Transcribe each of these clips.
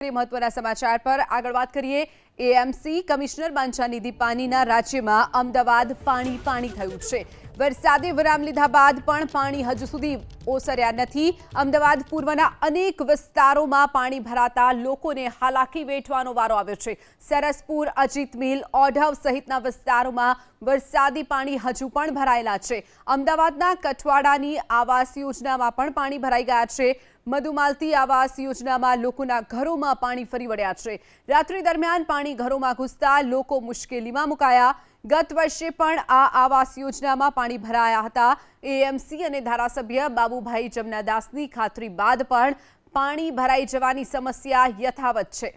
મહત્વના સમાચાર પર આગળ વાત કરીએ. એએમસી કમિશનર બાંછાનિધિ પાનીના રાજ્યમાં અમદાવાદ પાણી પાણી થયું છે. વરસાદે વિરામ લીધા બાદ પણ પાણી હજુ સુધી ઓસર્યા નથી. અમદાવાદ પૂર્વના અનેક વિસ્તારોમાં પાણી ભરાતા લોકોને હાલાકી વેઠવાનો વારો આવ્યો છે. સરસપુર, અજીત મિલ ઓઢવ સહિતના વિસ્તારોમાં વરસાદી પાણી હજુ પણ ભરાયેલા છે. અમદાવાદના કઠવાડાની આવાસ યોજનામાં પણ પાણી ભરાઈ ગયા છે. મધુમાલતી આવાસ યોજનામાં લોકોના ઘરોમાં પાણી ફરી વળ્યા છે. રાત્રિ દરમિયાન પાણી ઘરોમાં ઘૂસતા લોકો મુશ્કેલીમાં મુકાયા. ગત વર્ષે પણ આ આવાસ યોજનામાં પાણી ભરાયા હતા. એએમસી અને ધારાસભ્ય બાબુભાઈ જમનાદાસની ખાતરી બાદ પણ પાણી ભરાઈ જવાની સમસ્યા યથાવત છે.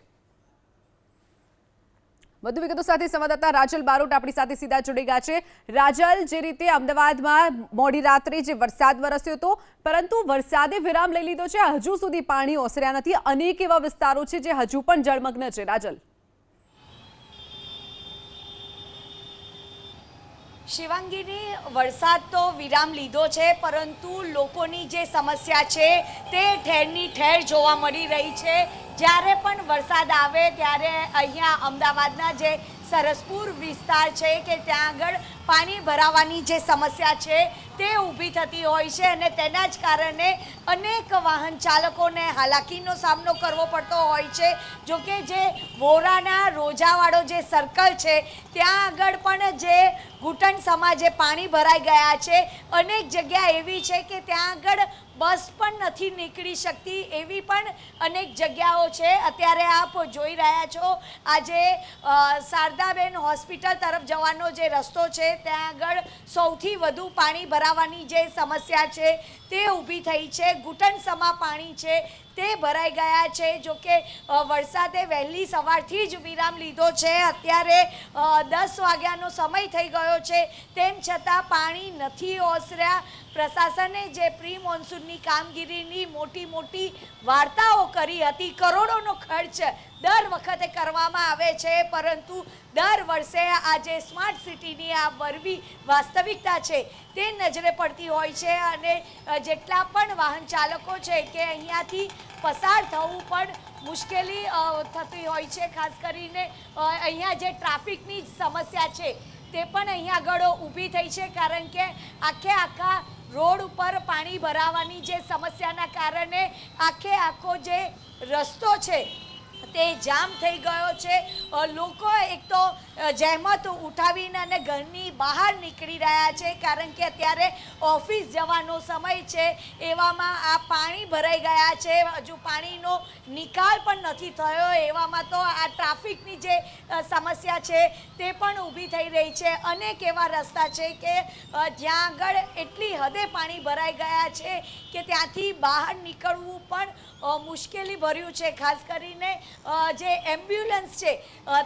વધુ વિગતો સાથે સંવાદદાતા રાજલ બારોટ આપણી સાથે સીધા જોડી ગયા છે. રાજલ, જે રીતે અમદાવાદમાં મોડી રાત્રે જે વરસાદ વરસ્યો હતો, પરંતુ વરસાદે વિરામ લઈ લીધો છે. હજુ સુધી પાણી ઓસર્યા નથી. અનેક એવા વિસ્તારો છે જે હજુ પણ જળમગ્ન છે. રાજલ. શિવાંગીની વરસાદ તો વિરામ લીધો છે, પરંતુ લોકોની જે સમસ્યા છે તે ઠેરની ઠેર જોવા મળી રહી છે. જ્યારે પણ વરસાદ આવે ત્યારે અહીંયા અમદાવાદના જે સરસપુર વિસ્તાર છે કે ત્યાં આગળ પાણી ભરાવાની જે સમસ્યા છે તે ઊભી થતી હોય છે અને તેના જ કારણે અનેક વાહન ચાલકોને હાલાકીનો સામનો કરવો પડતો હોય છે. જો કે જે વોરાના રોજાવાળો જે સર્કલ છે, ત્યાં આગળ પણ જે ઘૂંટણ સમાજે પાણી ભરાઈ ગયા છે. અનેક જગ્યા એવી છે કે ત્યાં આગળ બસ પણ નથી નીકળી શકતી એવી પણ અનેક જગ્યાઓ છે. અત્યારે આપ જોઈ રહ્યા છો, આજે શારદાબેન હોસ્પિટલ તરફ જવાનો જે રસ્તો છે ત્યાં આગળ સૌથી વધુ પાણી ભરાવાની જે સમસ્યા છે તે ઊભી થઈ છે. ઘૂંટણ સમા પાણી છે. તે ભરાઈ ગયા છે. જો કે વરસાદે વહેલી સવારથી જ વિરામ લીધો છે. અત્યારે દસ વાગ્યાનો સમય થઈ ગયો છે. તેમ છતાં પાણી નથી ઓસર્યા. પ્રશાસને જે પ્રી મોન્સૂનની કામગીરીની મોટી મોટી વાર્તાઓ કરી હતી, કરોડોનો ખર્ચ દર વખતે કરવામાં આવે છે, પરંતુ દર વર્ષે આ જે સ્માર્ટ સિટીની આ વરવી વાસ્તવિકતા છે તે નજરે પડતી હોય છે અને જેટલા પણ વાહન ચાલકો છે કે અહીંયાથી પસાર થવું પણ મુશ્કેલી થતી હોય છે. ખાસ કરીને અહીંયા જે ટ્રાફિકની સમસ્યા છે તે પણ અહીંયા આગળ ઊભી થઈ છે, કારણ કે આખે આખા રોડ ઉપર પાણી ભરાવાની જે સમસ્યાના કારણે આખે આખો જે રસ્તો છે તે જામ થઈ ગયો છે. લોકો એક તો જહેમત ઉઠાવીને અને ઘરની બહાર નીકળી રહ્યા છે કારણ કે અત્યારે ઓફિસ જવાનો સમય છે. એવામાં આ પાણી ભરાઈ ગયા છે. હજુ પાણીનો નિકાલ પણ નથી થયો. એવામાં તો આ ટ્રાફિકની જે સમસ્યા છે તે પણ ઊભી થઈ રહી છે. અનેક એવા રસ્તા છે કે જ્યાં આગળ એટલી હદે પાણી ભરાઈ ગયા છે કે ત્યાંથી બહાર નીકળવું પણ મુશ્કેલી ભર્યું છે. ખાસ કરીને જે એમ્બ્યુલન્સ છે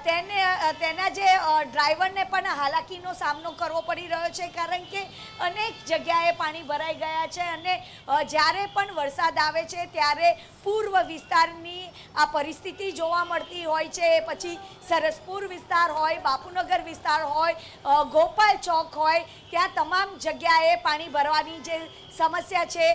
તેને તેના જે ડ્રાઈવરને પણ હાલાકીનો સામનો કરવો પડી રહ્યો છે, કારણ કે અનેક જગ્યાએ પાણી ભરાઈ ગયા છે અને જ્યારે પણ વરસાદ આવે છે, ત્યારે પૂર્વ વિસ્તારની આ પરિસ્થિતિ જોવા મળતી હોય છે, પછી સરસપુર વિસ્તાર હોય, બાપુનગર વિસ્તાર હોય ગોપાલ ચોક હોય, ત્યાં તમામ જગ્યાએ પાણી ભરવાની જે સમસ્યા છે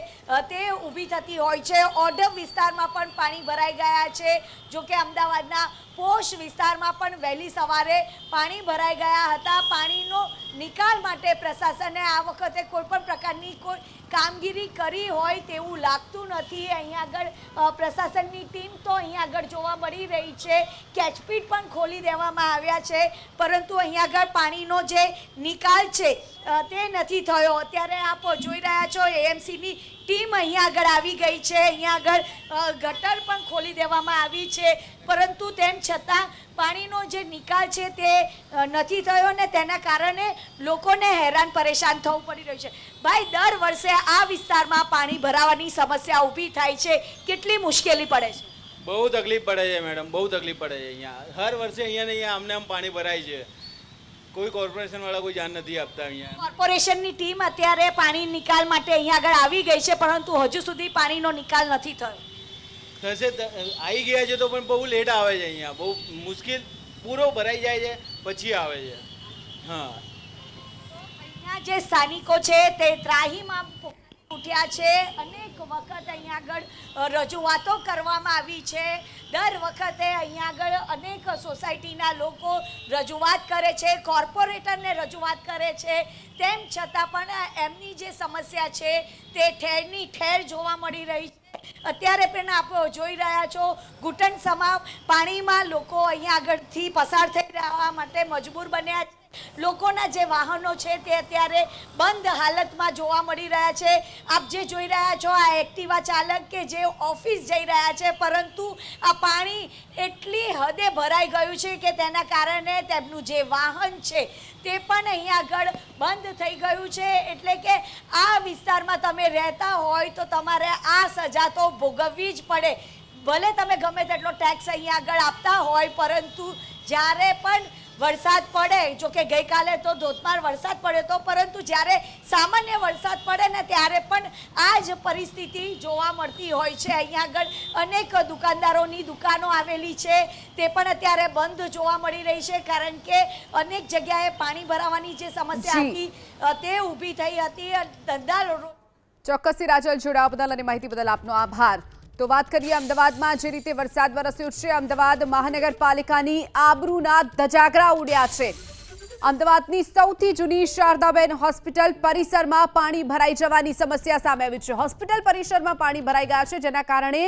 તે ઊભી થતી હોય છે. ઓઢવ વિસ્તારમાં પણ પાણી ભરાઈ ગયા છે. જો કે અમદાવાદના પોશ વિસ્તારમાં પણ વહેલી સવારે પાણી ભરાઈ ગયા હતા. પાણીનો નિકાલ માટે પ્રશાસને આ વખતે કોઈ પણ પ્રકારની કોઈ કામગીરી કરી હોય તેવું લાગતું નથી. અહીંયા આગળ પ્રશાસનની ટીમ તો અહીંયા આગળ જોવા મળી રહી છે. કેચપીટ પણ ખોલી દેવામાં આવ્યા છે. પરંતુ અહીંયા આગળ પાણીનો જે નિકાલ છે તે નથી થયો. અત્યારે આપ જોઈ રહ્યા છો, એએમસીની ટીમ અહીંયા આગળ આવી ગઈ છે. અહીંયા આગળ ગટર પણ ખોલી દેવામાં આવી છે. પરંતુ તેમ છતાં પાણીનો જે નિકાલ છે તે નથી થયો ને તેના કારણે લોકોને હેરાન પરેશાન થવું પડી રહ્યું છે. ભાઈ, દર વર્ષે આ વિસ્તારમાં પાણી ભરાવાની સમસ્યા ઊભી થાય છે. કેટલી મુશ્કેલી પડે છે? બહુ તકલીફ પડે છે, મેડમ. બહુ તકલીફ પડે છે અહીંયા. હર વર્ષે અહીંયા ને અહીંયા અમને આમ પાણી ભરાય છે. કોઈ કોર્પોરેશન વાળા કોઈ ધ્યાન નથી આપતા અહીંયા. કોર્પોરેશનની ટીમ અત્યારે પાણી નિકાલ માટે અહીંયા આગળ આવી ગઈ છે પરંતુ હજુ સુધી પાણીનો નિકાલ નથી થયો. થશે આવી ગયા છે તો પણ બહુ લેટ આવે છે અહીંયા. બહુ મુશ્કેલ પૂરો ભરાઈ જાય છે પછી આવે છે. હા. અહીંયા જે સ્થાનિકો છે તે ત્રાહીમાં ઉઠ્યા છે. અનેક વખત અહીંયા આગળ રજૂઆતો કરવામાં આવી છે. દર વખતે અહીંયા આગળ અનેક સોસાયટીના લોકો રજૂઆત કરે છે, કોર્પોરેટરને રજૂઆત કરે છે. તેમ છતાં પણ એમની જે સમસ્યા છે, તે ઠેરની ઠેર જોવા મળી રહી છે. અત્યારે પણ આપ જોઈ રહ્યા છો, ઘૂંટણ સમા પાણીમાં લોકો અહીંયા આગળથી પસાર થઈ રહ્યા માટે મજબૂર બન્યા છે. લોકોના જે વાહનો છે તે અત્યારે બંધ હાલતમાં જોવા મળી રહ્યા છે. આપ જે જોઈ રહ્યા છો, આ એક્ટિવા ચાલક કે જે ઓફિસ જઈ રહ્યા છે, પરંતુ આ પાણી એટલી હદે ભરાઈ ગયું છે કે તેના કારણે તેમનું જે વાહન છે તે પણ અહીંયા આગળ બંધ થઈ ગયું છે. એટલે કે આ વિસ્તારમાં તમે રહેતા હોય તો તમારે આ સજા તો ભોગવવી જ પડે. ભલે તમે ગમે તેટલો ટેક્સ અહીંયા આગળ આપતા હોય, પરંતુ જ્યારે પણ વરસાદ પડે જો કે ગઈકાલે તો ધોધમાર વરસાદ પડ્યો હતો પરંતુ જ્યારે સામાન્ય વરસાદ પડે ને ત્યારે પણ આ જ પરિસ્થિતિ જોવા મળતી હોય છે. અહીંયા આગળ અનેક દુકાનદારોની દુકાનો આવેલી છે તે પણ અત્યારે બંધ જોવા મળી રહી છે કારણ કે અનેક જગ્યાએ પાણી ભરાવાની જે સમસ્યા હતી તે ઊભી થઈ હતી. ધંધા ચોક્કસથી રાજલ જોડાવા બદલ અને માહિતી બદલ આપનો આભાર. તો વાત કરીએ અમદાવાદમાં. જે રીતે વરસાદ વરસ્યો છે, અમદાવાદ મહાનગરપાલિકાની આબરૂના ધજાગરા ઉડ્યા છે. અમદાવાદની સૌથી જૂની શારદાબેન હોસ્પિટલ પરિસરમાં પાણી ભરાઈ જવાની સમસ્યા સામે આવી છે. હોસ્પિટલ પરિસરમાં પાણી ભરાઈ ગયા છે, જેના કારણે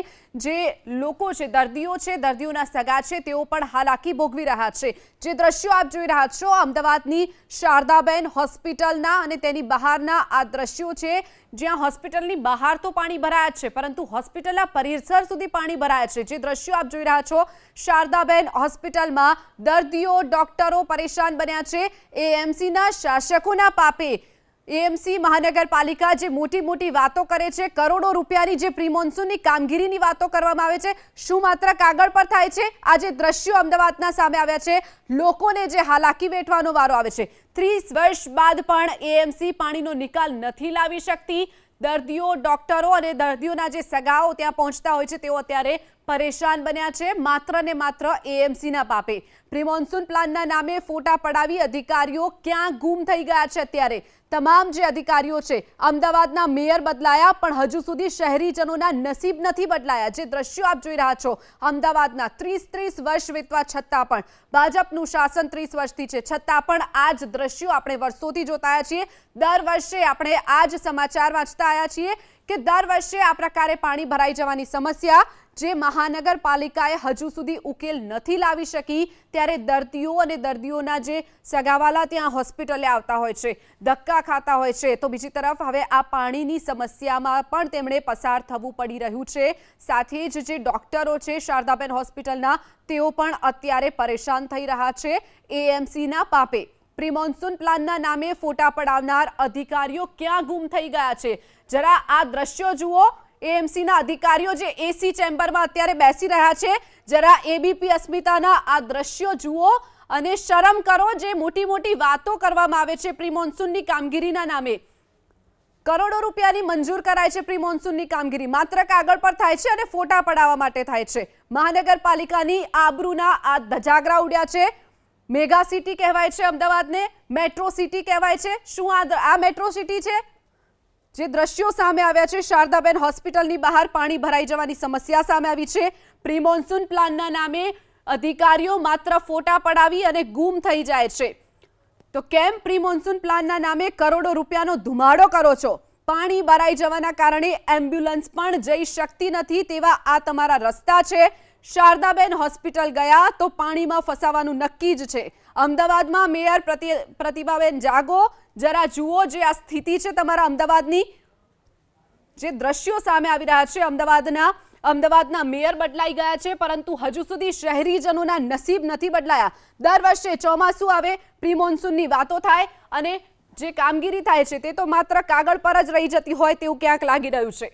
જે લોકો છે, દર્દીઓ છે, દર્દીઓના સગા છે, તેઓ પણ હાલાકી ભોગવી રહ્યા છે. જે દ્રશ્યો આપ જોઈ રહ્યા છો, અમદાવાદની શારદાબેન હોસ્પિટલના અને તેની બહારના આ દ્રશ્યો છે જ્યાં હોસ્પિટલની બહાર તો પાણી ભરાયા છે, પરંતુ હોસ્પિટલના પરિસર સુધી પાણી ભરાયા છે. જે દ્રશ્યો આપ જોઈ રહ્યા છો, શારદાબેન હોસ્પિટલમાં દર્દીઓ, ડોક્ટરો પરેશાન બન્યા છે. એએમસીના શાસકોના પાપે એએમસી મહાનગરપાલિકા જે મોટી મોટી વાતો કરે છે, કરોડો રૂપિયાની જે પ્રિમોન્સૂનની કામગીરીની વાતો કરવામાં આવે છે, શું માત્ર કાગળ પર થાય છે? આ જે દ્રશ્યો અમદાવાદના સામે આવ્યા છે. લોકોને જે હાલાકી વેઠવાનો વારો આવે છે. ત્રીસ વર્ષ બાદ પણ એએમસી પાણીનો નિકાલ નથી લાવી શકતી. દર્દીઓ, ડોક્ટરો અને દર્દીઓના જે સગાઓ ત્યાં પહોંચતા હોય છે, તેઓ અત્યારે પરેશાન બન્યા છે, માત્ર ને માત્ર એએમસીના પાપે. પ્રિમોન્સૂન પ્લાનના નામે ફોટા પડાવી અધિકારીઓ ક્યાં ગુમ થઈ ગયા છે અત્યારે? તમામ જે અધિકારીઓ છે, અમદાવાદના મેયર બદલાયા, પણ હજુ સુધી શહેરીજનોના નસીબ નથી બદલાયા. જે દ્રશ્યો આપ જોઈ રહ્યા છો, અમદાવાદના ત્રીસ ત્રીસ વર્ષ વીતવા છતાં પણ, ભાજપનું શાસન ત્રીસ વર્ષથી છે. છતાં પણ આ જ દ્રશ્યો આપણે વર્ષોથી જોતા છીએ. દર વર્ષે આપણે આ જ સમાચાર વાંચતા આવ્યા છીએ કે દર વર્ષે આ પ્રકારે પાણી ભરાઈ જવાની સમસ્યા જે મહાનગરપાલિકાએ હજુ સુધી ઉકેલ નથી લાવી શકી, ત્યારે દર્દીઓ અને દર્દીઓના જે સગાવાલા ત્યાં હોસ્પિટલે આવતા હોય છે, ધક્કા ખાતા હોય છે. તો બીજી તરફ હવે આ પાણીની સમસ્યામાં પણ તેમણે પસાર થવું પડી રહ્યું છે. સાથે જ જે ડોક્ટરો છે શારદાબેન હોસ્પિટલના, તેઓ પણ અત્યારે પરેશાન થઈ રહ્યા છે. એએમસીના પાપે પ્રી મોન્સૂન પ્લાનના નામે ફોટા પડાવનાર અધિકારીઓ ક્યાં ગુમ થઈ ગયા છે? જરા આ દ્રશ્યો જુઓ. એએમસીના અધિકારીઓ જે એસી ચેમ્બરમાં અત્યારે બેસી રહ્યા છે. જરા એબીપી, અસ્મિતાના આ દ્રશ્યો જુઓ અને શરમ કરો જે મોટી મોટી વાતો કરવામાં આવે છે પ્રી મોન્સૂનની કામગીરીના નામે. કરોડો રૂપિયાની મંજૂર કરાય છે પ્રી મોન્સૂનની કામગીરી. માત્ર કાગળ પર થાય છે અને ફોટા પડાવવા માટે થાય છે. મહાનગરપાલિકાની આબરૂના આ ધજાગરા ઉડ્યા છે. મેગા સિટી કહેવાય છે અમદાવાદને. મેટ્રો સિટી કહેવાય છે. શું આ આ મેટ્રો સિટી છે? જે દ્રશ્યો સામે આવ્યા છે, શારદાબેન હોસ્પિટલની બહાર પાણી ભરાઈ જવાની સમસ્યા સામે આવી છે. પ્રી મોન્સૂન પ્લાનના નામે અધિકારીઓ માત્ર ફોટા પડાવી અને ગુમ થઈ જાય છે. તો કેમ પ્રી મોન્સૂન પ્લાનના નામે કરોડો રૂપિયાનો ધુમાડો કરો છો? પાણી ભરાઈ જવાના કારણે એમ્બ્યુલન્સ પણ જઈ શકતી નથી તેવા આ તમારા રસ્તા છે. શારદાબેન હોસ્પિટલ ગયા તો પાણીમાં ફસાવાનું નક્કી જ છે. અમદાવાદમાં મેયર પ્રતિ, પ્રતિભાબેન જાગો જરા જુઓ જે આ સ્થિતિ છે તમારા અમદાવાદની. જે દ્રશ્યો સામે આવી રહ્યા છે, અમદાવાદના અમદાવાદના મેયર બદલાઈ ગયા છે, પરંતુ હજુ સુધી શહેરીજનોના નસીબ નથી બદલાયા. દર વર્ષે ચોમાસું આવે પ્રી મોન્સૂનની વાતો થાય અને જે કામગીરી થાય છે તે તો માત્ર કાગળ પર જ રહી જતી હોય તેવું ક્યાંક લાગી રહ્યું છે.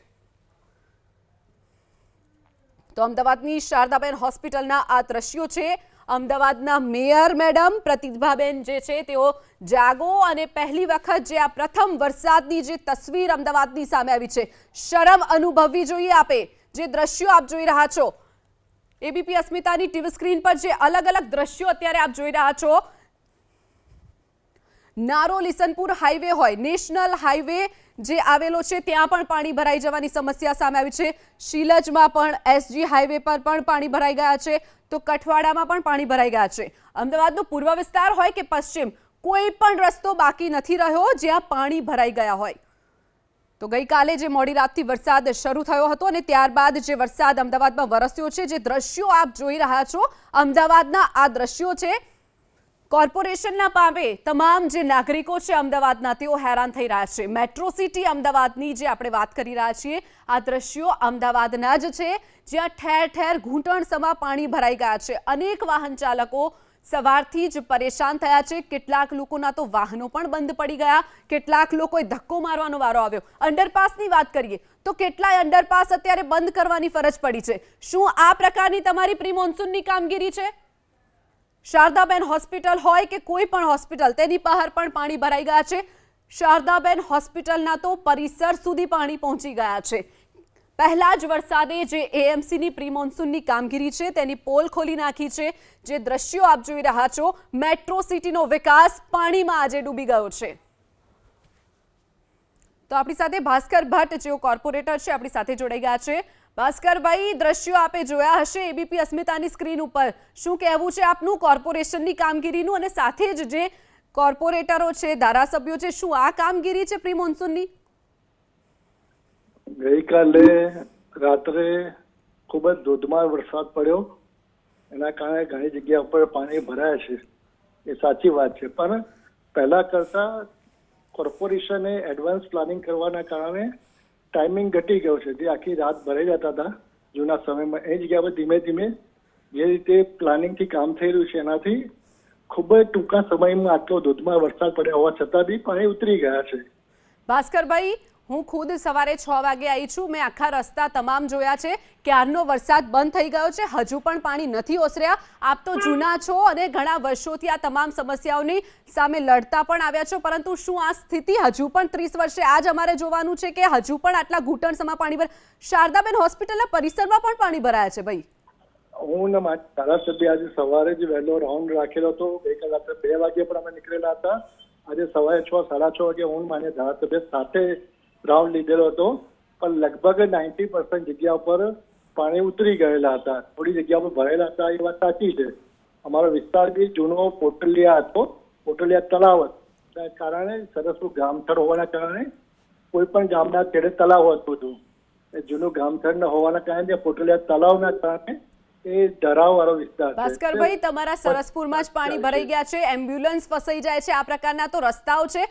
તો અમદાવાદની શારદાબેન હોસ્પિટલના આ દ્રશ્યો છે. અમદાવાદના મેયર મેડમ પ્રતિભાબેન જે છે, તેઓ જાગો અને પહેલી વખત જે આ પ્રથમ વરસાદની જે તસવીર અમદાવાદની સામે આવી છે, શરમ અનુભવવી જોઈએ આપે. જે દ્રશ્યો આપ જોઈ રહ્યા છો, એબીપી અસ્મિતાની ટીવી સ્ક્રીન પર જે અલગ અલગ દ્રશ્યો અત્યારે આપ જોઈ રહ્યા છો નારો લિસનપુર હાઈવે હોય, નેશનલ હાઈવે જે આવેલો છે, ત્યાં પણ પાણી ભરાઈ જવાની સમસ્યા સામે આવી છે. શીલજમાં પણ એસજી હાઈવે પર પણ પાણી ભરાઈ ગયા છે. તો કઠવાડામાં પણ પાણી ભરાઈ ગયા છે. અમદાવાદનો પૂર્વ વિસ્તાર હોય કે પશ્ચિમ, કોઈ પણ રસ્તો બાકી નથી રહ્યો, જ્યાં પાણી ભરાઈ ગયા હોય. તો ગઈકાલે જે મોડી રાતથી વરસાદ શરૂ થયો હતો અને ત્યારબાદ જે વરસાદ અમદાવાદમાં વરસ્યો છે, જે દ્રશ્યો આપ જોઈ રહ્યા છો, અમદાવાદના આ દ્રશ્યો છે. કોર્પોરેશનના પામે તમામ જે નાગરિકો છે અમદાવાદના, તેઓ હેરાન થઈ રહ્યા છે. મેટ્રો સિટી અમદાવાદની જે આપણે વાત કરી રહ્યા છીએ, આ દ્રશ્યો અમદાવાદના જ છે, જ્યાં ઠેર ઠેર ઘૂંટણસમાં પાણી ભરાઈ ગયા છે. અનેક વાહન ચાલકો સવારથી જ પરેશાન થયા છે. કેટલાક લોકોના તો વાહનો પણ બંધ પડી ગયા. કેટલાક લોકોએ ધક્કો મારવાનો વારો આવ્યો. અંડરપાસની વાત કરીએ, તો કેટલાય અંડરપાસ અત્યારે બંધ કરવાની ફરજ પડી છે. શું આ પ્રકારની તમારી પ્રી મોન્સૂનની કામગીરી છે? શારદાબેન હોસ્પિટલ હોય કે કોઈ પણ હોસ્પિટલ, તેની બહાર પણ પાણી ભરાઈ ગયા છે. શારદાબેન હોસ્પિટલના તો પરિસર સુધી પાણી પહોંચી ગયા છે. પહેલા જ વરસાદે જે એએમસીની પ્રી મોન્સૂનની કામગીરી છે, તેની પોલ ખોલી નાખી છે. જે દ્રશ્યો આપ જોઈ રહ્યા છો, મેટ્રો સિટીનો વિકાસ પાણીમાં આજે ડૂબી ગયો છે. તો આપણી સાથે ભાસ્કર ભટ્ટ, જેઓ કોર્પોરેટર છે, આપણી સાથે જોડાઈ ગયા છે. ભાસ્કરભાઈ, દ્રશ્યો આપે જોયા હશે એબીપી અસ્મિતાની સ્ક્રીન ઉપર. શું કહેવું છે આપનું કોર્પોરેશનની કામગીરીનું અને સાથે જ જે કોર્પોરેટરો છે, ધારાસભ્યો છે, શું આ કામગીરી છે પ્રી મોન્સૂનની ગઈકાલે રાત્રે ખૂબ જ ધોધમાર વરસાદ પડ્યો. એના કારણે ઘણી જગ્યા ઉપર પાણી ભરાયા છે. એ સાચી વાત છે. પણ પહેલા કરતા કોર્પોરેશને એડવાન્સ પ્લાનિંગ કરવાના કારણે ટાઈમિંગ ઘટી ગયો છે. જે આખી રાત ભરાઈ જતા હતા જૂના સમયમાં. એ જગ્યા પર ધીમે ધીમે જે રીતે પ્લાનિંગથી કામ થઈ રહ્યું છે એનાથી ખૂબ જ ટૂંકા સમયમાં આટલો ધોધમાર વરસાદ પડ્યો હોવા છતાં બી પાણી ઉતરી ગયા છે. ભાસ્કરભાઈ હું ખુદ સવારે છ વાગે આવી છું. મેં આખા રસ્તા તમામ જોયા છે ક્યારનો વરસાદ બંધ થઈ ગયો છે. હજુ પણ પાણી નથી ઓસર્યા. આપ તો જૂના છો અને ઘણા વર્ષોથી આ તમામ સમસ્યાઓની સામે લડતા પણ આવ્યા છો. પરંતુ શું આ સ્થિતિ હજુ પણ ત્રીસ વર્ષે આજ અમારે જોવાનું છે કે હજુ પણ આટલા ઘૂંટણસમાં પાણી ભર શારદાબેન, હોસ્પિટલના પરિસરમાં પણ પાણી ભરાયા છે ભાઈ? હું ધારાસભ્ય આજે સવારે જ વહેલો રાઉન્ડ રાખેલો હતો. ગઈકાલ રાત્રે બે વાગે પણ અમે નીકળેલા હતા. આજે સવારે છ, સાડા છ વાગે હું માન્ય ધારાસભ્ય સાથે રાઉન્ડ લીધેલો હતો પણ લગભગ નાઇન્ટી પર્સન્ટ જગ્યા ઉપર પાણી ઉતરી ગયેલા હતા. થોડી જગ્યા પર ભરેલા હતા એ વાત સાચી છે. અમારો વિસ્તાર બી જૂનો પોટલિયા હતો પોટલિયા તળાવ કારણે સરસનું ગામથળ હોવાના કારણે કોઈ પણ ગામના છેડે તળાવ હતું હતું એ જૂનું ગામથળ ન હોવાના કારણે પોટલિયા તળાવના કારણે એ ધરાવવાળો વિસ્તાર ભાસ્કરભાઈ તમારા સરસપુરમાં જ પાણી ભરાઈ ગયા છે એમ્બ્યુલન્સ ફસાઈ જાય છે આ પ્રકારના તો રસ્તાઓ છે.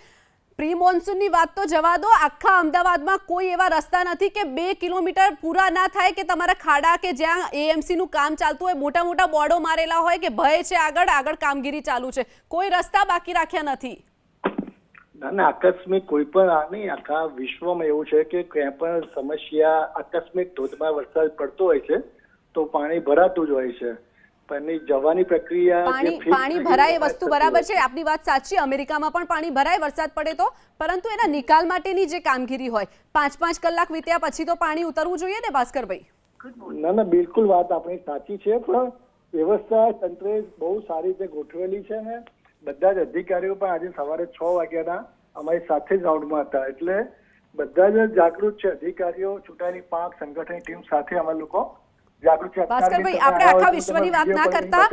પ્રી મોન્સૂનની વાત તો જવા દો. આખા અમદાવાદમાં કોઈ એવા રસ્તા નથી કે બે કિલોમીટર પૂરા ના થાય કે તમારા ખાડા કે જ્યાં એએમસીનું કામ ચાલતું હોય મોટા મોટા બોર્ડો મારેલા હોય કે ભય છે આગળ આગળ કામગીરી ચાલુ છે. કોઈ રસ્તા બાકી રાખ્યા નથી. ના ના, આકસ્મિક કોઈ પણ આ નહીં, આખા વિશ્વમાં એવું છે કે ક્યાં પણ સમસ્યા આકસ્મિક ધોધમાં વરસાદ પડતો હોય છે, તો પાણી ભરાતું જ હોય છે. પણ જવાની પ્રક્રિયા પાણી પાણી ભરાય વસ્તુ બરાબર છે આપની વાત સાચી અમેરિકામાં પણ પાણી ભરાય વરસાદ પડે તો. પરંતુ એના નિકાલ માટેની જે કામગીરી હોય પાંચ પાંચ કલાક વીત્યા પછી તો પાણી ઉતરવું જોઈએ ને ભાસ્કરભાઈ? ના ના બિલકુલ વાત આપણી સાચી છે પણ વ્યવસ્થા તંત્રે બહુ સારી રીતે ગોઠવેલી છે ને. બધા જ અધિકારીઓ પણ આજે સવારે છ વાગ્યાના અમારી સાથે જ રાઉન્ડમાં હતા એટલે બધા જ જાગૃત છે અધિકારીઓ ચૂંટાયેલી પાંખ સંગઠનની ટીમ સાથે અમે લોકો ભાસ્કરભાઈ, આપણે આખા વિશ્વની વાત ના કરતા.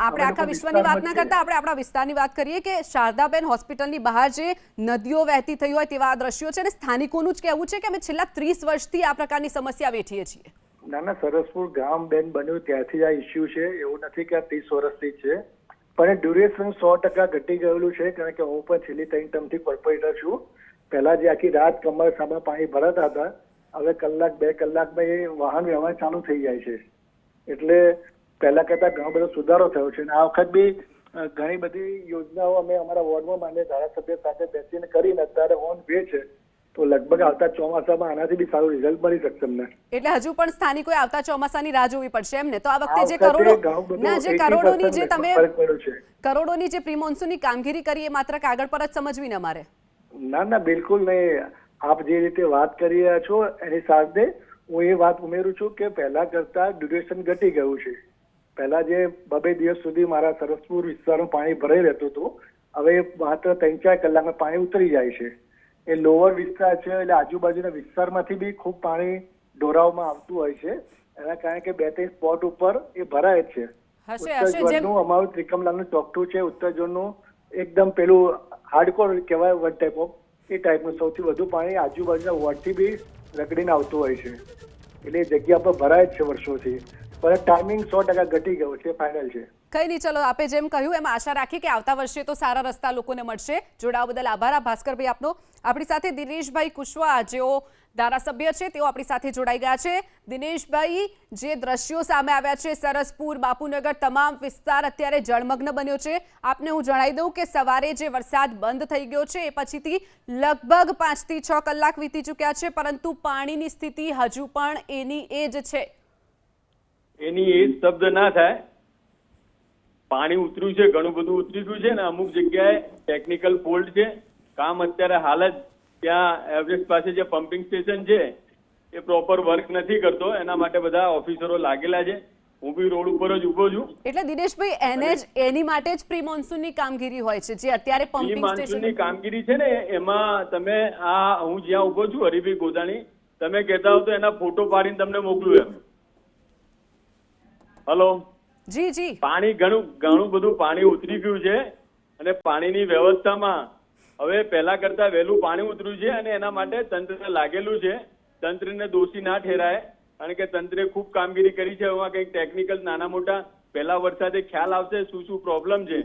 આપણે આખા વિશ્વની વાત ના કરતા આપણે આપણા વિસ્તારની વાત કરીએ કે શારદાબેન હોસ્પિટલની બહાર જે નદીઓ વહેતી થઈ હોય તેવા દ્રશ્યો છે અને સ્થાનિકોનું જ કહેવું છે કે અમે છેલ્લા ત્રીસ વર્ષથી આ પ્રકારની સમસ્યા વેઠીએ છીએ. ના ના સરસપુર ગામ બેન બન્યું ત્યાંથી આ ઇસ્યુ છે એવું નથી કે આ ત્રીસ વર્ષથી છે. પણ ડ્યુરેશન સો ટકા ઘટી ગયેલું છે કારણ કે હું પણ છેલ્લી ત્રણ ટર્મથી કોર્પોરેટર છું. પહેલા જે આખી રાત કમર સામે પાણી ભરાતા હતા હવે કલાક બે કલાકમાં એ વાહન વ્યવહાર ચાલુ થઈ જાય છે. એટલે પહેલા કરતા ઘણો બધો સુધારો થયો છે. અને આ વખત બી ઘણી બધી યોજનાઓ અમે અમારા વોર્ડમાં માન્ય ધારાસભ્ય સાથે બેસીને કરીને અત્યારે ઓન વે છે. તો લગભગ આવતા ચોમાસામાં આનાથી બી સારું રિઝલ્ટ મળી શકશે અમને. એટલે હજુ પણ સ્થાનિકોએ આવતા ચોમાસાની રાહ જોવી પડશે એમને? તો આ વખતે જે કરોડો ના જે કરોડોની જે તમે કરોડોની જે પ્રી મોન્સૂનની કામગીરી કરી એ માત્ર કાગળ પર જ સમજવી ને અમારે? ના ના બિલકુલ નહીં. આપ જે રીતે વાત કરી રહ્યા છો એની સાથે હું એ વાત ઉમેરું છું કે પહેલા કરતા ડ્યુરેશન ઘટી ગયું છે. પહેલા જે બબે દિવસ સુધી મારા સરસપુર વિસ્તારમાં પાણી ભરાઈ રહેતું હતું હવે માત્ર ત્રણ ચાર કલાકમાં પાણી ઉતરી જાય છે. એ લોઅર વિસ્તાર છે એટલે આજુબાજુના વિસ્તારમાંથી બી ખૂબ પાણી ઢોરાવમાં આવતું હોય છે. એના કારણે કે બે ત્રણ સ્પોટ ઉપર એ ભરાય જ છે. ઉત્તર ઝોનનું અમારું ત્રિકમલાલનું ચોકઠું છે. ઉત્તર ઝોનનું એકદમ પેલું હાર્ડકોર કહેવાય વન ટાઈપ ઓફ એ ટાઈપનું સૌથી વધુ પાણી આજુબાજુના વોર્ડથી બી રગડીને આવતું હોય છે. એટલે એ જગ્યા પર ભરાય જ છે વર્ષોથી. પણ ટાઈમિંગ સો ટકા ઘટી ગયો છે ફાઇનલ છે. કઈ નહીં, ચલો, આપે જેમ કહ્યું, એમ આશા રાખી કે આવતા વર્ષે તો સારા રસ્તા લોકોને મળશે. જોડાવા બદલ આભાર. આ ભાસ્કરભાઈ આપનો. આપણી સાથે દિનેશભાઈ કુશવા, જેઓ ધારાસભ્ય છે, તેઓ આપણી સાથે જોડાઈ ગયા છે. દિનેશભાઈ, જે દ્રશ્યો સામે આવ્યા છે, સરસપુર, બાપુનગર, તમામ વિસ્તાર, અત્યારે જળમગ્ન બન્યો છે. આપને હું જણાવી દઉં કે સવારે જે વરસાદ બંધ થઈ ગયો છે, એ પછીથી લગભગ પાંચથી છ કલાક વીતી ચૂક્યા છે, પરંતુ પાણીની સ્થિતિ હજુ પણ એની એ જ છે. એની એ શબ્દ ના થાય. પાણી ઉતર્યું છે ઘણું બધું ઉતરી ગયું છે ને અમુક જગ્યાએ ટેકનિકલ ફોલ્ટ છે. કામ અત્યારે હાલ જ ત્યાં એવરેસ્ટ પાસે જે પમ્પિંગ સ્ટેશન છે એ પ્રોપર વર્ક નથી કરતો. એના માટે બધા ઓફિસરો લાગેલા છે. હું બી રોડ ઉપર જ ઊભો છું. એટલે દિનેશભાઈ એને જ એની માટે જ પ્રી મોન્સૂનની કામગીરી હોય છે જે અત્યારે પમ્પિંગ સ્ટેશનની કામગીરી છે ને એમાં તમે આ હું જ્યાં ઊભો છું હરિભાઈ ગોદાણી તમે કહેતા હો તો એના ફોટો પાડીને તમને મોકલું એમ. હલો. જી જી. પાણી ઘણું ઘણું બધું પાણી ઉતરી ગયું છે અને પાણીની વ્યવસ્થામાં હવે પહેલા કરતા વહેલું પાણી ઉતર્યું છે અને એના માટે તંત્ર લાગેલું છે. તંત્રને દોષી ના ઠેરાય કારણ કે તંત્રે ખૂબ કામગીરી કરી છે. એમાં કંઈક ટેકનિકલ નાના મોટા પહેલા વરસાદે ખ્યાલ આવશે શું શું પ્રોબ્લેમ છે.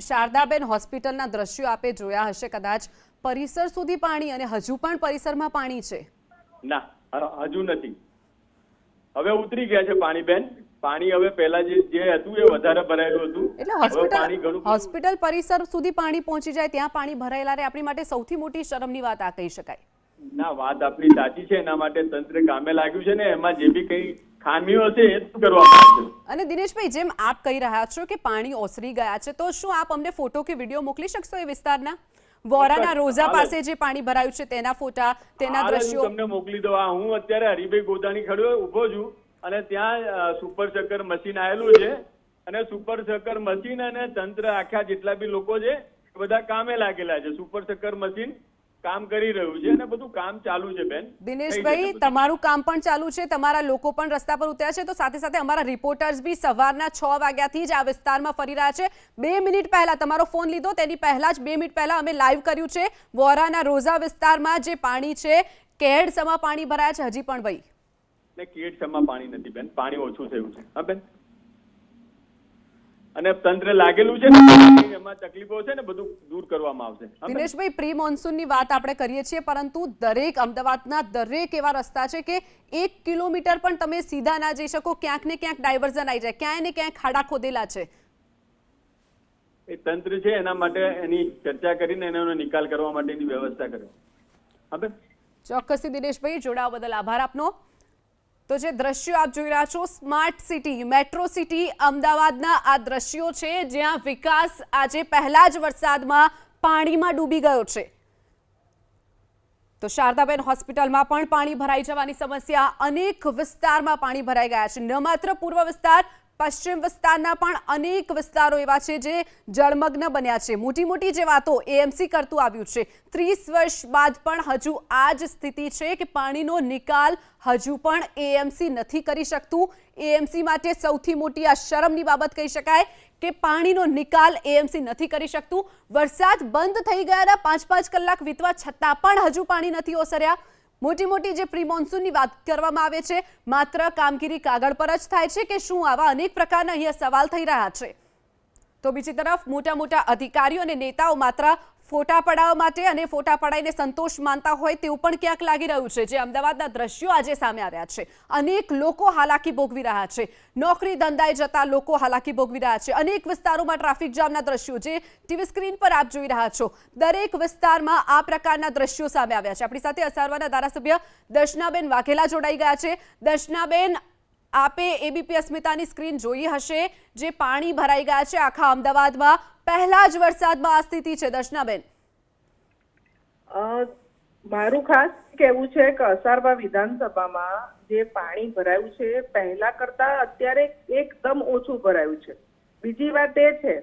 શારદાબેન હોસ્પિટલના દ્રશ્યો આપે જોયા હશે કદાચ. પરિસર સુધી પાણી અને હજુ પણ પરિસરમાં પાણી છે? ના હજુ નથી. હવે ઉતરી ગયા છે પાણી બેન પાણી હવે પહેલા જે જે હતું એ વધારે ભરાયેલું હતું. એટલે હોસ્પિટલ હોસ્પિટલ પરિસર સુધી પાણી પહોંચી જાય ત્યાં પાણી ભરાયેલા રહે. આપણી માટે સૌથી મોટી શરમની વાત આ કહી શકાય. ના વાત આપણી સાચી છે. એના માટે તંત્ર કામે લાગ્યું છે ને એમાં જે બી કઈ ખામીઓ છે એ શું આવશે અને દિનેશભાઈ જેમ આપ કહી રહ્યા છો કે પાણી ઓસરી ગયા છે તો શું આપ અમને ફોટો કે વીડિયો મોકલી શકશો એ વિસ્તારના? વોરાના રોઝા પાસે જે પાણી ભરાયું છે તેના ફોટા તેના દ્રશ્યો. તમને મોકલી દઉં. આ હું અત્યારે હરિભાઈ ગોદાણી ખડ્યો ઊભો છું અને ત્યાં સુપર ચક્કર મશીન આવેલું છે. અને સુપર ચક્કર મશીન અને તંત્ર આખા જેટલા બી લોકો છે બધા કામે લાગેલા છે. સુપર ચક્કર મશીન કામ કરી રહ્યું છે અને બધું કામ ચાલુ છે બેન. દિનેશભાઈ તમારું કામ પણ ચાલુ છે તમારા લોકો પણ રસ્તા પર ઉતર્યા છે તો સાથે સાથે અમારા રિપોર્ટર્સ બી સવારના છ વાગ્યાથી જ આ વિસ્તારમાં ફરી રહ્યા છે. બે મિનિટ પહેલા તમારો ફોન લીધો તેની પહેલા જ બે મિનિટ પહેલા અમે લાઈવ કર્યું છે. વોરાના રોઝા વિસ્તારમાં જે પાણી છે કેડ સમા પાણી ભરાયા છે હજી પણ ભાઈ કેડ સમા પાણી નથી બેન. પાણી ઓછું થયું છે. હા બેન? અને તંત્ર લાગેલું છે એમાં તકલીફો છે ને બધું દૂર કરવામાં આવશે. દિનેશભાઈ પ્રી મોન્સૂનની વાત આપણે કરીએ છીએ પરંતુ દરેક અમદાવાદના દરેક એવા રસ્તા છે કે એક કિલોમીટર પણ તમે સીધા ના જઈ શકો ક્યાંક ને ક્યાંક ડાયવર્ઝન આવી જાય ક્યાંય ને ક્યાંક ખાડા ખોદેલા છે. એ તંત્ર છે એના માટે એની ચર્ચા કરીને એનો નિકાલ કરવા માટેની વ્યવસ્થા કરે. હવે ચોક્કસથી દિનેશભાઈ જોડાવા બદલ આભાર આપનો. તો જે દ્રશ્યો આપ જોઈ રહ્યા છો, સ્માર્ટ સિટી, મેટ્રો સિટી, અમદાવાદના આ દ્રશ્યો છે, જ્યાં વિકાસ આજે પહેલા જ વરસાદમાં પાણીમાં ડૂબી ગયો છે. તો શારદાબેન હોસ્પિટલમાં પણ પાણી ભરાઈ જવાની સમસ્યા, અનેક વિસ્તારમાં પાણી ભરાઈ ગયા છે. ન માત્ર પૂર્વ વિસ્તાર પશ્ચિમ વિસ્તારના પણ અનેક વિસ્તારો એવા છે જે જળમગ્ન બન્યા છે. મોટી મોટી જે વાતો એએમસી કરતું આવ્યું છે. ત્રીસ વર્ષ બાદ પણ હજુ આ જ સ્થિતિ છે કે પાણીનો નિકાલ હજુ પણ એએમસી નથી કરી શકતું. એએમસી માટે સૌથી મોટી આ શરમની બાબત કહી શકાય કે પાણીનો નિકાલ એએમસી નથી કરી શકતું. વરસાદ બંધ થઈ ગયાના પાંચ પાંચ કલાક વીતવા છતાં પણ હજુ પાણી નથી ઓસર્યા. મોટી મોટી જે પ્રી મોન્સૂનની વાત કરવામાં આવે છે, માત્ર કામગીરી કાગળ પર જ થાય છે કે શું આવા અનેક પ્રકારના અહીંયા સવાલ થઈ રહ્યા છે? તો બીજી તરફ મોટા મોટા અધિકારીઓ અને નેતાઓ માત્ર ફોટા પડાવવા માટે અને ફોટા પડાવીને સંતોષ માનતા હોય તેવું પણ ક્યાંક લાગી રહ્યું છે, જે અમદાવાદના દ્રશ્યો આજે સામે આવ્યા છે. અનેક લોકો હાલાકી ભોગવી રહ્યા છે. નોકરી ધંધાએ જતા લોકો હાલાકી ભોગવી રહ્યા છે. અનેક વિસ્તારોમાં ટ્રાફિક જામના દ્રશ્યો જે ટીવી સ્ક્રીન પર આપ જોઈ રહ્યા છો. દરેક વિસ્તારમાં આ પ્રકારના દ્રશ્યો સામે આવ્યા છે. આપણી સાથે અસારવાના ધારાસભ્ય દર્શનાબેન વાઘેલા જોડાઈ ગયા છે. દર્શનાબેન આપે એબીપી અસ્મિતાની સ્ક્રીન જોઈ હશે, જે પાણી ભરાઈ ગયા છે આખા અમદાવાદમાં. પહેલા જ વરસાદમાં આ સ્થિતિ છે, દર્શનાબેન. મારું ખાસ કહેવું છે કે અસારવા વિધાનસભામાં જે પાણી ભરાયું છે, પહેલા કરતા અત્યારે એકદમ ઓછું ભરાયું છે. બીજી વાત એ છે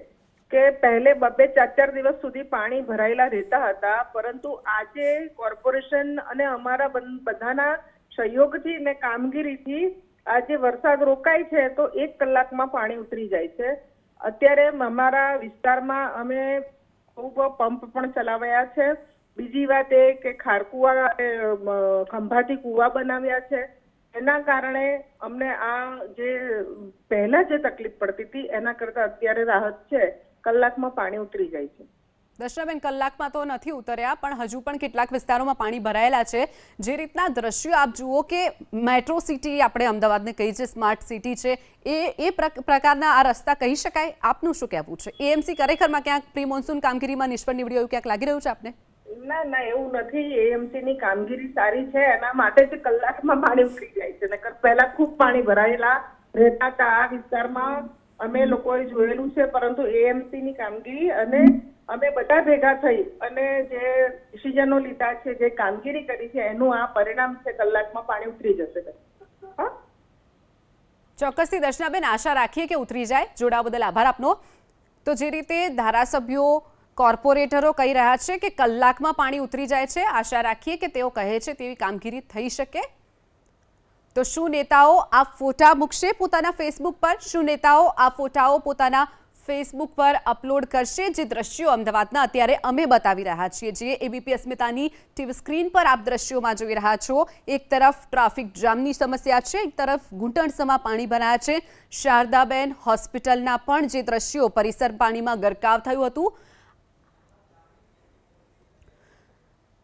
કે પહેલે બબે ચાર ચાર દિવસ સુધી પાણી ભરાયેલા રહેતા હતા, પરંતુ આજે કોર્પોરેશન અને અમારા બધાના સહયોગથી ને કામગીરીથી આજે વરસાદ રોકાય છે, તો એક કલાકમાં પાણી ઉતરી જાય છે. અત્યારે અમારા વિસ્તારમાં અમે ખૂબ પંપ પણ ચલાવ્યા છે. બીજી વાત એ કે ખારકુવા ખંભાતી કુવા બનાવ્યા છે. એના કારણે અમને આ જે, પહેલા જે તકલીફ પડતી હતી, એના કરતા અત્યારે રાહત છે. કલાકમાં પાણી ઉતરી જાય છે. દર્શનાબેન કલાકમાં તો નથી ઉતર્યા, પણ હજુ પણ કેટલાક વિસ્તારોમાં પાણી ભરાયેલા છે. જે રીતના દ્રશ્યો આપ જુઓ કે મેટ્રો સિટી, આપણે અમદાવાદને કહી છે સ્માર્ટ સિટી છે, એ એ પ્રકારના આ રસ્તા કહી શકાય? આપનું શું કહેવું છે? એએમસી ખરેખરમાં ક્યાંક પ્રી મોન્સૂન કામગીરીમાં નિષ્ફળ નીવડ્યું એવું ક્યાંક લાગી રહ્યું છે આપને? ના ના, એવું નથી. એએમસી ની કામગીરી સારી છે, એના માટે જ કલાકમાં પાણી ઉતરી જાય છે. નકર પહેલા ખૂબ પાણી ભરાયેલા રહેતા હતા આ વિસ્તારમાં. અમે લોકોએ જોયેલું છે પરંતુ એએમસી ની કામગીરી અને અમે બધા ભેગા થઈ અને જે ડિસિઝનો લીધા છે જે કામગીરી કરી છે એનું આ પરિણામ છે કલાકમાં પાણી ઉતરી જશે. હા? ચોક્કસથી દર્શનાબેન આશા રાખીએ કે ઉતરી જાય. જોડાવા બદલ આભાર આપનો. તો જે રીતે ધારાસભ્યો કોર્પોરેટરો કહી રહ્યા છે કે કલાકમાં પાણી ઉતરી જાય છે આશા રાખીએ કે તેઓ કહે છે તેવી કામગીરી થઈ શકે. તો શું નેતાઓ આ ફોટા મૂકશે પોતાના ફેસબુક પર? શું નેતાઓ આ ફોટાઓ પોતાના ફેસબુક પર અપલોડ કરશે? જે દ્રશ્યો અમદાવાદના અત્યારે અમે બતાવી રહ્યા છીએ. જે એબીપી અસ્મિતાની ટીવી સ્ક્રીન પર આપ દ્રશ્યોમાં જોઈ રહ્યા છો. એક તરફ ટ્રાફિક જામની સમસ્યા છે, એક તરફ ઘૂંટણસમાં પાણી ભરાયા છે. શારદાબેન હોસ્પિટલના પણ જે દ્રશ્યો પરિસર પાણીમાં ગરકાવ થયું હતું.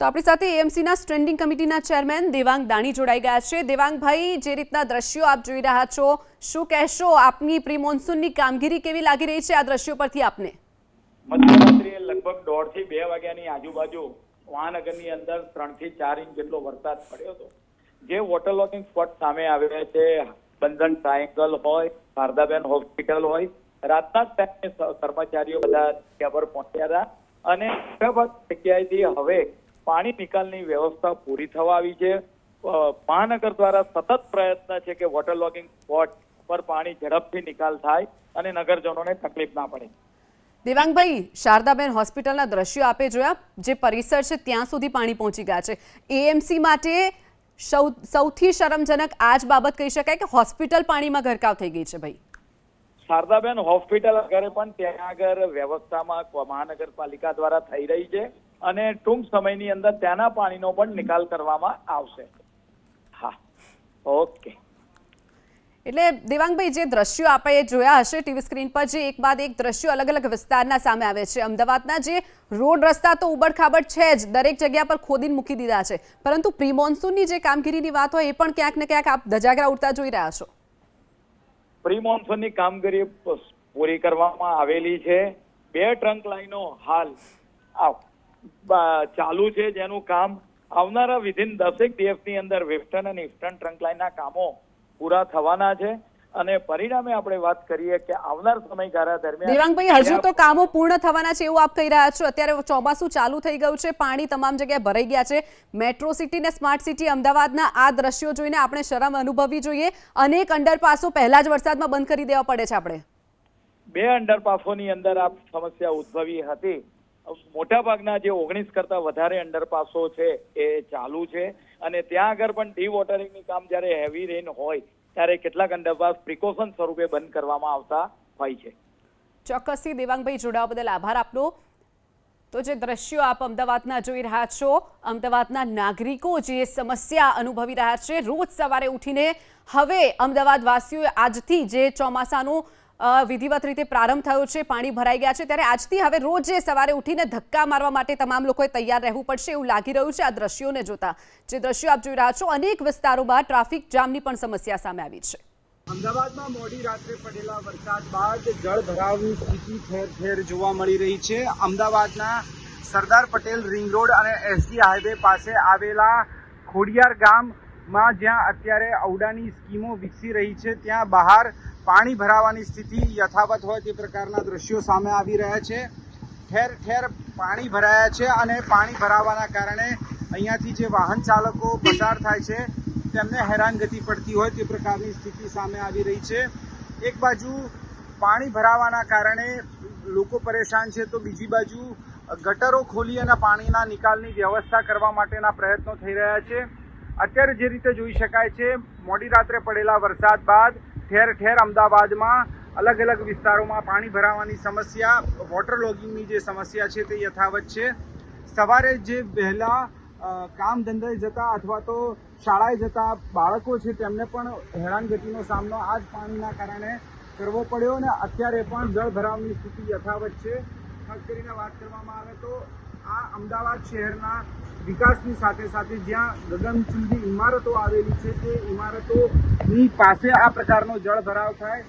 તો આપણી સાથે એએમસીના સ્ટેન્ડિંગ કમિટીના ચેરમેન દેવાંગ દાણી જોડાઈ ગયા છે. દેવાંગભાઈ જે રીતના દ્રશ્યો આપ જોઈ રહ્યા છો, શું કહેશો? આપની પ્રી મોન્સૂનની કામગીરી કેવી લાગી રહી છે આ દ્રશ્યો પરથી આપને? મધ્યરાત્રિએ લગભગ દોઢથી બે વાગ્યાની આજુબાજુ મહાનગરની અંદર ત્રણથી ચાર ઇંચ જેટલો વરસાદ પડ્યો હતો. જે વોટર લોગિંગ સ્પોટ સામે આવ્યા છે. બંધન ટ્રાયંગલ હોય, શારદાબેન હોસ્પિટલ હોય. રાતના જ ટાઈમે કર્મચારીઓ બધા ત્યાં પર પહોંચ્યા હતા. અને જગ્યાએથી હવે પાણી નિકાલની વ્યવસ્થા પૂરી થવા આવી છે. મહાનગર દ્વારા સતત પ્રયત્ન છે કે વોટર લોગિંગ સ્પોટ પર પાણી ઝડપથી નિકાલ થાય અને નગરજનોને તકલીફ ના પડે. દેવાંગભાઈ શારદાબેન હોસ્પિટલના દ્રશ્યો આપે જોયા જે પરિસર છે ત્યાં સુધી પાણી પહોંચી ગયા છે. એએમસી માટે સૌ સૌથી શરમજનક આ જ બાબત કહી શકાય કે હોસ્પિટલ પાણીમાં ગરકાવ થઈ ગઈ છે ભાઈ. શારદાબેન હોસ્પિટલ આગળ પણ ત્યાં આગળ વ્યવસ્થામાં મહાનગરપાલિકા દ્વારા થઈ રહી છે. અને ટૂંક સમયની અંદર ત્યાંના પાણીનો પણ નિકાલ કરવામાં આવશે. હા. ઓકે. એટલે દેવાંગભાઈ જે દ્રશ્યો આપણે જોયા હશે ટીવી સ્ક્રીન પર જે એક બાદ એક દ્રશ્યો અલગ અલગ વિસ્તારના સામે આવે છે. અમદાવાદના જે રોડ રસ્તા તો ઉબડખાબડ છે જ દરેક જગ્યા પર ખોદીને મૂકી દીધા છે. પરંતુ પ્રી મોન્સૂનની જે કામગીરીની વાત હોય એ પણ ક્યાંક ને ક્યાંક આપ ધજાગરા ઉડતા જોઈ રહ્યા છો. પ્રી મોન્સૂનની કામગીરી પૂરી કરવામાં આવેલી છે. બે ટ્રંક લાઈનો હાલ આ બ- ચાલુ છે જેનું કામ આવનારા વિધિન દસેક દિવસની અંદર વેસ્ટર્ન અને ઇસ્ટર્ન ટ્રંક લાઇનના કામો પૂરા થવાના છે. અને પરિણામે આપણે વાત કરીએ કે આવનાર સમયગાળા દરમિયાન દેવાંગભાઈ હજુ તો કામો પૂર્ણ થવાના છે એવું આપ કહી રહ્યા છો. અત્યારે ચોમાસું ચાલુ થઈ ગયું છે. પાણી તમામ જગ્યાએ ભરાઈ ગયા છે. મેટ્રો સિટી ને સ્માર્ટ સિટી અમદાવાદના આ દ્રશ્યો જોઈને આપણે શરમ અનુભવવી જોઈએ. અનેક અંડરપાસો પહેલા જ વરસાદમાં બંધ કરી દેવા પડે છે આપણે. બે અંડરપાસોની અંદર આ સમસ્યા ઉદ્ભવી હતી. મોટાભાગના જે ઓગણીસ કરતા વધારે અંડરપાસો છે એ ચાલુ છે. અને ત્યાં આગળ પણ ડી વોટરિંગની કામ જ્યારે હેવી રેન હોય, ત્યારે કેટલાક અંડરપાસ પ્રિકોશન સ્વરૂપે બંધ કરવામાં આવતા હોય છે. ચોક્કસથી દેવાંગભાઈ જોડાવા બદલ આભાર આપનો. તો જે દ્રશ્યો આપ અમદાવાદના જોઈ રહ્યા છો, અમદાવાદના નાગરિકો જે સમસ્યા અનુભવી રહ્યા છે, રોજ સવારે ઉઠીને હવે અમદાવાદવાસીઓએ આજથી જે ચોમાસાનું વિધિવત રીતે પ્રારંભ થયો છે, પાણી ભરાઈ ગયા છે. ત્યારે આજથી હવે રોજ સવારે ઉઠીને ધક્કા મારવા માટે તમામ લોકોએ તૈયાર રહેવું પડશે એવું લાગી રહ્યું છે આ દ્રશ્યોને જોતા. જે દ્રશ્યો આપ જોઈ રહ્યા છો, અનેક વિસ્તારોમાં ટ્રાફિક જામની પણ સમસ્યા સામે આવી છે. અમદાવાદમાં મોડી રાત્રે પડેલા વરસાદ બાદ જળ ભરાવની સ્થિતિ ઠેર ઠેર જોવા મળી રહી છે. અમદાવાદના સરદાર પટેલ રિંગ રોડ અને એસજી હાઈવે પાસે આવેલા ખોડિયાર ગામમાં જ્યાં અત્યારે ઔડાની સ્કીમો વિકસી રહી છે, ત્યાં બહાર પાણી ભરાવાની સ્થિતિ યથાવત હોય તે પ્રકારના દ્રશ્યો સામે આવી રહ્યા છે. ઠેર ઠેર પાણી ભરાયા છે અને પાણી ભરાવાના કારણે અહીંયાથી જે વાહન ચાલકો પસાર થાય છે, તેમને હેરાનગતિ પડતી હોય તે પ્રકારની સ્થિતિ સામે આવી રહી છે. એક બાજુ પાણી ભરાવાના કારણે લોકો પરેશાન છે, તો બીજી બાજુ ગટરો ખોલી અને પાણીના નિકાલની વ્યવસ્થા કરવા માટેના પ્રયત્નો થઈ રહ્યા છે. અત્યારે જે રીતે જોઈ શકાય છે, મોડી રાત્રે પડેલા વરસાદ બાદ ઠેર ઠેર અમદાવાદમાં અલગ અલગ વિસ્તારોમાં પાણી ભરાવાની સમસ્યા વોટર લોગિંગની જે સમસ્યા છે તે યથાવત છે. સવારે જે વહેલા કામ ધંધે જતા અથવા તો શાળાએ જતા બાળકો છે તેમને પણ હેરાનગતિનો સામનો આ જ પાણીના કારણે કરવો પડ્યો અને અત્યારે પણ જળ ભરાવની સ્થિતિ યથાવત છે. ખાસ કરીને વાત કરવામાં આવે તો આ અમદાવાદ શહેરના વિકાસની સાથે સાથે જ્યાં ગગનચુંબી ઇમારતો આવેલી છે, તે ઇમારતોની પાસે આ પ્રકારનો જળ ભરાવ થાય.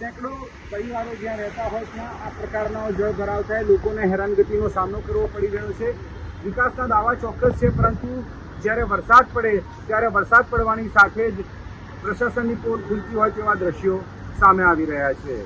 સેંકડો પરિવારો જ્યાં રહેતા હોય, ત્યાં આ પ્રકારનો જળ ભરાવ થાય. લોકોને હેરાનગતિનો સામનો કરવો પડી રહ્યો છે. વિકાસના દાવા ચોક્કસ છે, પરંતુ જ્યારે વરસાદ પડે, ત્યારે વરસાદ પડવાની સાથે જ પ્રશાસનની પોલ ખુલતી હોય તેવા દ્રશ્યો સામે આવી રહ્યા છે.